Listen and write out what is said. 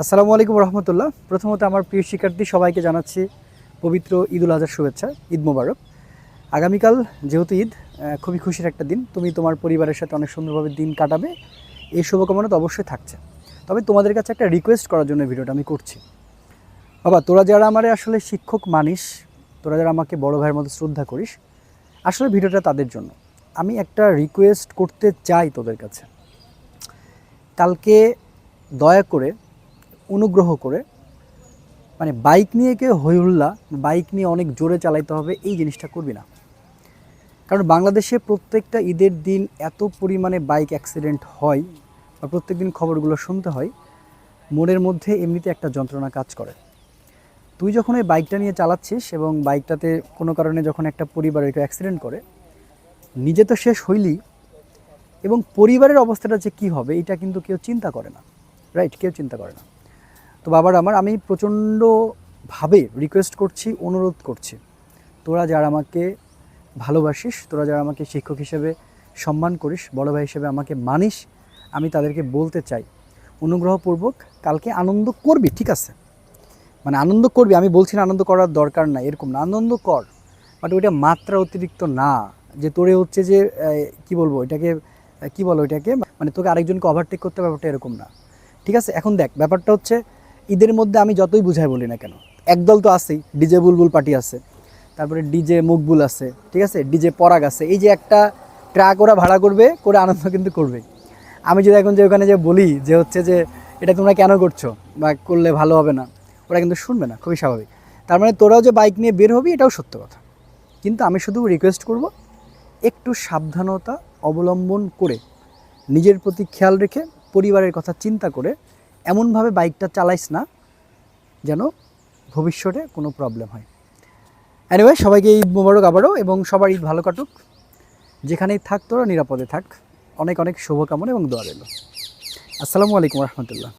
আসসালামু আলাইকুম রহমতুল্লাহ। প্রথমত আমার প্রিয় শিক্ষার্থী, সবাইকে জানাচ্ছি পবিত্র ঈদুল আজহার শুভেচ্ছা, ঈদ মোবারক। আগামীকাল যেহেতু ঈদ খুবই খুশির একটা দিন। তুমি তোমার পরিবারের সাথে অনেক সুন্দরভাবে দিন কাটাবে। এই শুভকামনা তো অবশ্যই থাকছে। তবে তোমাদের কাছে একটা রিকোয়েস্ট করার জন্য ভিডিওটা আমি করছি। বাবা, তোরা যারা আমার আসলে শিক্ষক মানিস, তোরা যারা আমাকে বড় ভাইয়ের মতো শ্রদ্ধা করিস, আসলে ভিডিওটা তাদের জন্য। আমি একটা রিকোয়েস্ট করতে চাই তোদের কাছে। কালকে দয়া করে অনুগ্রহ করে মানে বাইক নিয়ে কেউ হইহুল্লা বাইক নিয়ে অনেক জোরে চালাইতে হবে, এই জিনিসটা করবি না। কারণ বাংলাদেশে প্রত্যেকটা ঈদের দিন এত পরিমাণে বাইক অ্যাক্সিডেন্ট হয় বা প্রত্যেক দিন খবরগুলো শুনতে হয়, মনের মধ্যে এমনিতে একটা যন্ত্রণা কাজ করে। তুই যখন ওই বাইকটা নিয়ে চালাচ্ছিস এবং বাইকটাতে কোনো কারণে যখন একটা পরিবারের কেউ অ্যাক্সিডেন্ট করে, নিজে তো শেষ হইলি এবং পরিবারের অবস্থাটা যে কী হবে, এটা কিন্তু কেউ চিন্তা করে না রাইট কেউ চিন্তা করে না। তো বাবার আমার, আমি প্রচণ্ডভাবে রিকোয়েস্ট করছি, অনুরোধ করছি। তোরা যারা আমাকে ভালোবাসিস, তোরা যারা আমাকে শিক্ষক হিসেবে সম্মান করিস, বড় ভাই হিসেবে আমাকে মানিস, আমি তাদেরকে বলতে চাই, অনুগ্রহপূর্বক কালকে আনন্দ করবি, ঠিক আছে? মানে আনন্দ করবি, আমি বলছি না আনন্দ করার দরকার না এরকম না, আনন্দ কর। বাট ওইটা মাত্রা অতিরিক্ত না, যে তোরে হচ্ছে যে কি বলব, এটাকে কি বলো এটাকে মানে তোকে আরেকজনকে ওভারটেক করতে ব্যাপারটা এরকম না। ঠিক আছে, এখন দেখ, ব্যাপারটা হচ্ছে ঈদের মধ্যে আমি যতই বুঝাই বলি না কেন, একদল তো আছেই, ডিজে বুলবুল পার্টি আছে, তারপরে ডিজে মকবুল আছে, ঠিক আছে? ডিজে পরাগ আছে, এই যে একটা ট্রাক ওরা ভাড়া করবে, করে আনন্দ কিন্তু করবে আমি যদি এখন যে ওখানে যে বলি যে হচ্ছে যে, এটা তোমরা কেন করছ? বা করলে ভালো হবে না? ওরা কিন্তু শুনবে না, খুবই স্বাভাবিক। তার মানে তোরাও যে বাইক নিয়ে বের হবি, এটাও সত্য কথা। কিন্তু আমি শুধু রিকোয়েস্ট করব, একটু সাবধানতা অবলম্বন করে, নিজের প্রতি খেয়াল রেখে পরিবারের কথা চিন্তা করে এমনভাবে বাইকটা চালাইস না যেন ভবিষ্যতে কোনো প্রবলেম হয়। অ্যানিওয়ে সবাইকে ঈদ মোবারক আবারও এবং সবার ঈদ ভালো কাটুক। যেখানেই থাক তোরা, নিরাপদে থাক। অনেক অনেক শুভকামনা এবং দোয়া রইল। আসসালামু আলাইকুম রহমতুল্লাহ।